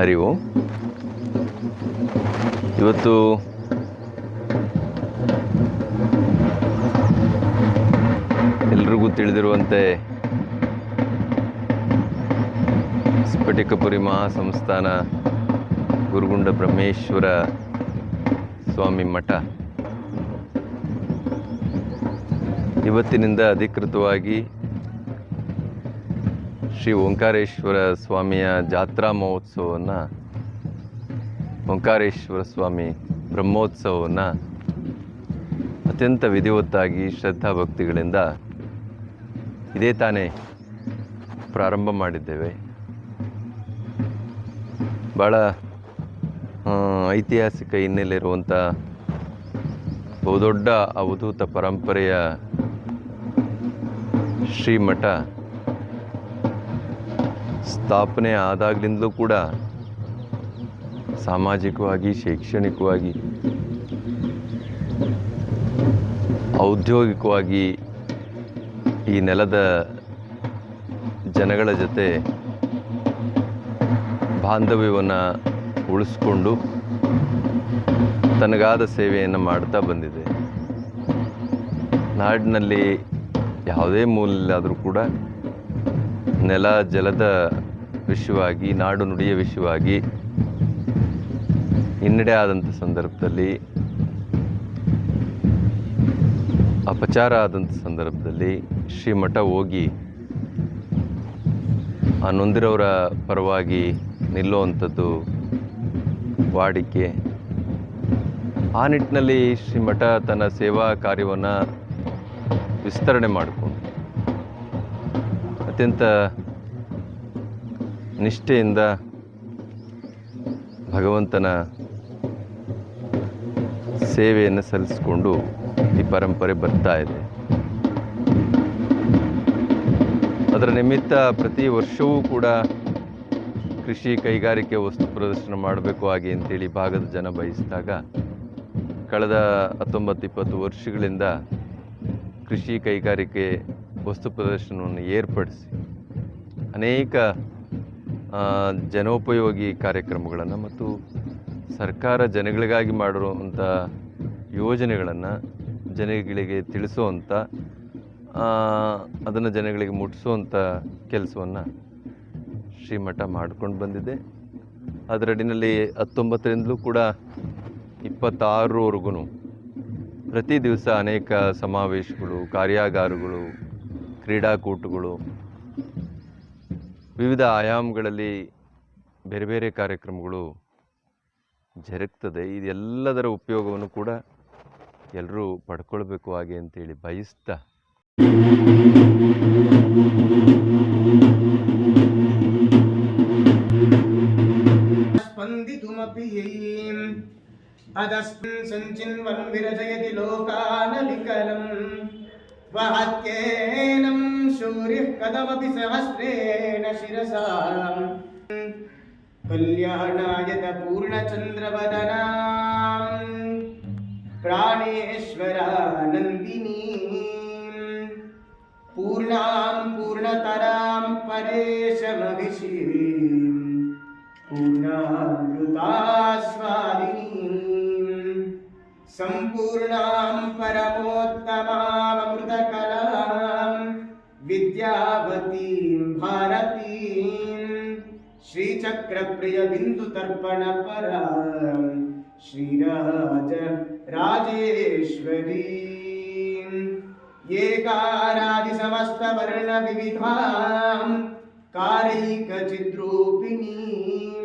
ಅರಿವು ಇವತ್ತು ಎಲ್ರಿಗೂ ತಿಳಿದಿರುವಂತೆ ಸ್ಫಟಿಕಪುರಿ ಮಹಾಸಂಸ್ಥಾನ ಗುರುಗುಂಡ ಬ್ರಹ್ಮೇಶ್ವರ ಸ್ವಾಮಿ ಮಠ. ಇವತ್ತಿನಿಂದ ಅಧಿಕೃತವಾಗಿ ಶ್ರೀ ಓಂಕಾರೇಶ್ವರ ಸ್ವಾಮಿಯ ಜಾತ್ರಾ ಮಹೋತ್ಸವವನ್ನು, ಓಂಕಾರೇಶ್ವರ ಸ್ವಾಮಿ ಬ್ರಹ್ಮೋತ್ಸವವನ್ನು ಅತ್ಯಂತ ವಿಧಿವತ್ತಾಗಿ ಶ್ರದ್ಧಾ ಭಕ್ತಿಗಳಿಂದ ಇದೇ ತಾನೇ ಪ್ರಾರಂಭ ಮಾಡಿದ್ದೇವೆ. ಭಾಳ ಐತಿಹಾಸಿಕ ಹಿನ್ನೆಲೆ ಇರುವಂಥ ಬಹುದೊಡ್ಡ ಅವಧೂತ ಪರಂಪರೆಯ ಶ್ರೀಮಠ ಸ್ಥಾಪನೆ ಆದಾಗಲಿಂದಲೂ ಕೂಡ ಸಾಮಾಜಿಕವಾಗಿ, ಶೈಕ್ಷಣಿಕವಾಗಿ, ಔದ್ಯೋಗಿಕವಾಗಿ ಈ ನೆಲದ ಜನಗಳ ಜೊತೆ ಬಾಂಧವ್ಯವನ್ನು ಉಳಿಸ್ಕೊಂಡು ತನಗಾದ ಸೇವೆಯನ್ನು ಮಾಡ್ತಾ ಬಂದಿದೆ. ನಾಡಿನಲ್ಲಿ ಯಾವುದೇ ಮೂಲದಲ್ಲಾದರೂ ಕೂಡ ನೆಲ ಜಲದ ವಿಷಯವಾಗಿ ನಾಡು ನುಡಿಯ ವಿಷಯವಾಗಿ ಹಿನ್ನಡೆ ಆದಂಥ ಸಂದರ್ಭದಲ್ಲಿ, ಅಪಚಾರ ಆದಂಥ ಸಂದರ್ಭದಲ್ಲಿ ಶ್ರೀಮಠ ಹೋಗಿ ಆ ನೊಂದಿರೋರ ಪರವಾಗಿ ನಿಲ್ಲುವಂಥದ್ದು ವಾಡಿಕೆ. ಆ ನಿಟ್ಟಿನಲ್ಲಿ ಶ್ರೀಮಠ ತನ್ನ ಸೇವಾ ಕಾರ್ಯವನ್ನು ವಿಸ್ತರಣೆ ಮಾಡಿಕೊಂಡು ಅತ್ಯಂತ ನಿಷ್ಠೆಯಿಂದ ಭಗವಂತನ ಸೇವೆಯನ್ನು ಸಲ್ಲಿಸಿಕೊಂಡು ಈ ಪರಂಪರೆ ಬರ್ತಾ ಇದೆ. ಅದರ ನಿಮಿತ್ತ ಪ್ರತಿ ವರ್ಷವೂ ಕೂಡ ಕೃಷಿ ಕೈಗಾರಿಕೆ ವಸ್ತು ಪ್ರದರ್ಶನ ಮಾಡಬೇಕು ಹಾಗೆ ಅಂತೇಳಿ ಭಾಗದ ಜನ ಬಯಸಿದಾಗ, ಕಳೆದ ಹತ್ತೊಂಬತ್ತು ಇಪ್ಪತ್ತು ವರ್ಷಗಳಿಂದ ಕೃಷಿ ಕೈಗಾರಿಕೆ ವಸ್ತು ಪ್ರದರ್ಶನವನ್ನು ಏರ್ಪಡಿಸಿ ಅನೇಕ ಜನೋಪಯೋಗಿ ಕಾರ್ಯಕ್ರಮಗಳನ್ನು ಮತ್ತು ಸರ್ಕಾರ ಜನಗಳಿಗಾಗಿ ಮಾಡಿರುವಂಥ ಯೋಜನೆಗಳನ್ನು ಜನಗಳಿಗೆ ತಿಳಿಸುವಂಥ ಅದನ್ನು ಜನಗಳಿಗೆ ಮುಟ್ಟಿಸುವಂಥ ಕೆಲಸವನ್ನು ಶ್ರೀಮಠ ಮಾಡಿಕೊಂಡು ಬಂದಿದೆ. ಅದರಡಿನಲ್ಲಿ ಹತ್ತೊಂಬತ್ತರಿಂದಲೂ ಕೂಡ ಇಪ್ಪತ್ತಾರರವರೆಗೂ ಪ್ರತಿ ದಿವಸ ಅನೇಕ ಸಮಾವೇಶಗಳು, ಕಾರ್ಯಾಗಾರಗಳು, ಕ್ರೀಡಾಕೂಟಗಳು, ವಿವಿಧ ಆಯಾಮಗಳಲ್ಲಿ ಬೇರೆ ಬೇರೆ ಕಾರ್ಯಕ್ರಮಗಳು ಜರುಗ್ತದೆ. ಇದೆಲ್ಲದರ ಉಪಯೋಗವನ್ನು ಕೂಡ ಎಲ್ಲರೂ ಪಡ್ಕೊಳ್ಬೇಕು ಹಾಗೆ ಅಂತೇಳಿ ಬಯಸ್ತಾ. अधस्मिन् सुञ्चिन्वन् विरचयति कल्याणायत पूर्णचन्द्रवदनाम्। प्राणेश्वर मामृतकलां विद्यावतीं भारतीं श्रीचक्रप्रियबिन्दुतर्पणपरां श्रीराज राजेश्वरी ये कारादिसमस्तवर्णविविधां कारैकचिद्रूपिणीम्